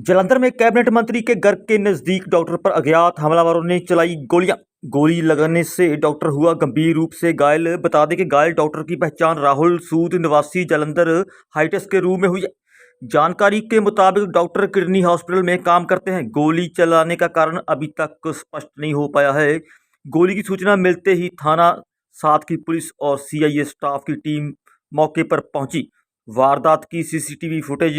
जलंधर में कैबिनेट मंत्री के घर के नज़दीक डॉक्टर पर अज्ञात हमलावरों ने चलाई गोलियाँ। गोली लगने से डॉक्टर हुआ गंभीर रूप से घायल। बता दें कि घायल डॉक्टर की पहचान राहुल सूद निवासी जलंधर हाइटेस के रूम में हुई है। जानकारी के मुताबिक डॉक्टर किडनी हॉस्पिटल में काम करते हैं। गोली चलाने का कारण अभी तक स्पष्ट नहीं हो पाया है। गोली की सूचना मिलते ही थाना साथ की पुलिस और सीआईए स्टाफ की टीम मौके पर पहुँची। वारदात की सीसीटीवी फुटेज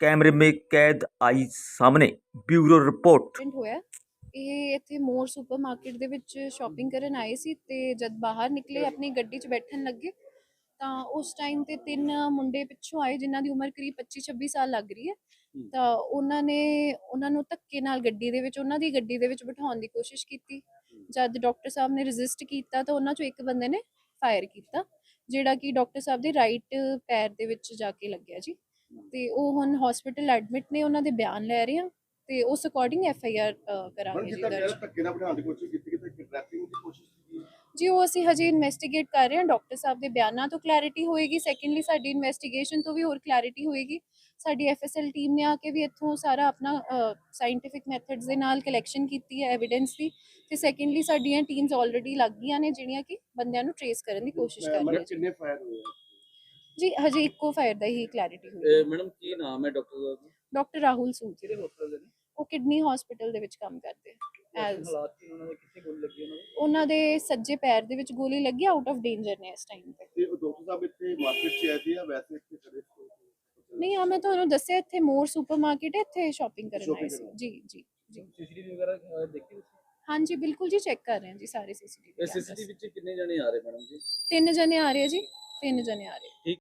ਕੈਮਰੇ ਮੇ ਕੈਦ ਆਈ ਸਾਹਮਣੇ ਬਿਊਰੋ ਰਿਪੋਰਟ। ਐਕਸੀਡੈਂਟ ਹੋਇਆ। ਇਹ ਇੱਥੇ ਮੋਰ ਸੁਪਰਮਾਰਕਟ ਦੇ ਵਿੱਚ ਸ਼ਾਪਿੰਗ ਕਰਨ ਆਏ ਸੀ ਤੇ ਜਦ ਬਾਹਰ ਨਿਕਲੇ ਆਪਣੀ ਗੱਡੀ 'ਚ ਬੈਠਣ ਲੱਗੇ ਤਾਂ ਉਸ ਟਾਈਮ ਤੇ ਤਿੰਨ ਮੁੰਡੇ ਪਿੱਛੋਂ ਆਏ ਜਿਨ੍ਹਾਂ ਦੀ ਉਮਰ ਕਰੀਬ 25 26 ਸਾਲ ਲੱਗ ਰਹੀ ਹੈ। ਤਾਂ ਉਹਨਾਂ ਨੇ ਉਹਨਾਂ ਨੂੰ ਧੱਕੇ ਨਾਲ ਗੱਡੀ ਦੇ ਵਿੱਚ ਉਹਨਾਂ ਦੀ ਗੱਡੀ ਦੇ ਵਿੱਚ ਬਿਠਾਉਣ ਦੀ ਕੋਸ਼ਿਸ਼ ਕੀਤੀ। ਜਦ ਡਾਕਟਰ ਸਾਹਿਬ ਨੇ ਰੈਜ਼ਿਸਟ ਕੀਤਾ ਤਾਂ ਉਹਨਾਂ ਚੋਂ ਇੱਕ ਬੰਦੇ ਨੇ ਫਾਇਰ ਕੀਤਾ ਜਿਹੜਾ ਕਿ ਡਾਕਟਰ ਸਾਹਿਬ ਦੇ ਰਾਈਟ ਪੈਰ ਦੇ ਵਿੱਚ ਜਾ ਕੇ ਲੱਗਿਆ ਜੀ। ਤੇ ਉਹ ਹੁਣ ਹਸਪੀਟਲ ਐਡਮਿਟ ਨੇ ਉਹਨਾਂ ਦੇ ਬਿਆਨ ਲੈ ਰਹੇ ਆ ਤੇ ਉਸ ਅਕੋਰਡਿੰਗ ਐਫ ਆਈ ਆਰ ਕਰਾਂਗੇ ਜੀ ਦਰਜ। ਕਹਿ ਧੱਕੇ ਨਾਲ ਬਣਾਉਣ ਦੀ ਕੋਸ਼ਿਸ਼ ਕੀਤੀ ਕਿ ਕਿਡਨੈਪਿੰਗ ਦੀ ਕੋਸ਼ਿਸ਼ ਕੀਤੀ। ਜੀ ਉਹ ਅਸੀਂ ਹਜੇ ਇਨਵੈਸਟੀਗੇਟ ਕਰ ਰਹੇ ਹਾਂ ਡਾਕਟਰ ਸਾਹਿਬ ਦੇ ਬਿਆਨਾਂ ਤੋਂ ਕਲੈਰਿਟੀ ਹੋਏਗੀ। ਸੈਕੰਡਲੀ ਸਾਡੀ ਇਨਵੈਸਟੀਗੇਸ਼ਨ ਤੋਂ ਵੀ ਹੋਰ ਕਲੈਰਿਟੀ ਹੋਏਗੀ। ਸਾਡੀ ਐਫਐਸਐਲ ਟੀਮ ਨੇ ਆ ਕੇ ਵੀ ਇੱਥੋਂ ਸਾਰਾ ਆਪਣਾ ਸਾਇੰਟੀਫਿਕ ਮੈਥਡਸ ਦੇ ਨਾਲ ਕਲੈਕਸ਼ਨ ਕੀਤੀ ਹੈ ਐਵੀਡੈਂਸ ਦੀ। ਤੇ ਸੈਕੰਡਲੀ ਸਾਡੀਆਂ ਟੀਮਸ ਆਲਰੇਡੀ ਲੱਗ ਗਈਆਂ ਨੇ ਜਿਹੜੀਆਂ ਕਿ ਬੰਦਿਆਂ ਨੂੰ ਟਰੇਸ ਕਰਨ ਦੀ ਕੋਸ਼ਿਸ਼ ਕਰ ਰਹੀਆਂ ਕਿੰਨੇ ਫਾਇਰ ਹੋਏ ਆ? ਜੀ ਹਜੇ ਇੱਕੋ ਫਾਇਰ ਦਾ ਹੀ ਕਲੈਰਿਟੀ ਹੋਈ ਮੈਡਮ ਕੀ ਨਾਮ ਹੈ ਡਾਕਟਰ ਦਾ? ਡਾਕਟਰ ਰਾਹੁਲ ਸੂਦ। ਕਿਹੜੇ ਹਸਪਤਾਲ ਦੇ ਨੇ? ਉਹ ਕਿਡਨੀ ਹਸਪੀਟਲ ਦੇ ਵਿੱਚ ਕੰਮ ਕਰਦੇ ਆ। ਐਸ As- ਹਾਲਾਤ ਕੀ ਉਹਨਾਂ ਦੇ? ਕਿੱਥੇ ਗੋਲੀ ਲੱਗੀ ਉਹਨਾਂ ਨੂੰ ਉਹਨਾਂ ਦੇ ਸੱਜੇ ਪੈਰ ਦੇ ਵਿੱਚ ਗੋਲੀ ਲੱਗੀ ਆਊਟ ਆਫ ਡੇਂਜਰ ਨੇ ਇਸ ਟਾਈਮ ਤੇ। ਤੇ ਉਹ ਡਾਕਟਰ ਸਾਹਿਬ ਇੱਥੇ ਮਾਰਕੀਟ 'ਚ ਆਏ ਸੀ ਜਾਂ ਵੈਸੇ ਇੱਥੇ ਖੜੇ ਨਹੀਂ ਆ ਮੈਂ ਤੁਹਾਨੂੰ ਦੱਸਿਆ ਇੱਥੇ ਮੋਰ ਸੁਪਰਮਾਰਕਟ ਹੈ ਇੱਥੇ ਸ਼ਾਪਿੰਗ ਕਰਨ ਆਏ ਸੀ। ਜੀ ਜੀ ਜੀ। ਸੀਸੀਟੀਵੀ ਵਗੈਰਾ ਦੇਖੀ ਤੁਸੀਂ? ਹਾਂਜੀ ਬਿਲਕੁਲ ਜੀ ਚੈੱਕ ਕਰ ਰਹੇ ਹਾਂ ਜੀ ਸਾਰੇ ਸੀਸੀਟੀਵੀ ਸੀਸੀਟੀਵੀ ਵਿੱਚ ਕਿੰਨੇ ਜਣੇ ਆ ਰਹੇ ਮੈਡਮ ਜੀ? ਤਿੰਨ ਜਣੇ ਆ ਰਹੇ ਆ ਜੀ ਤਿੰਨ ਜਣੇ ਆ ਰਹੇ। ਠੀਕ।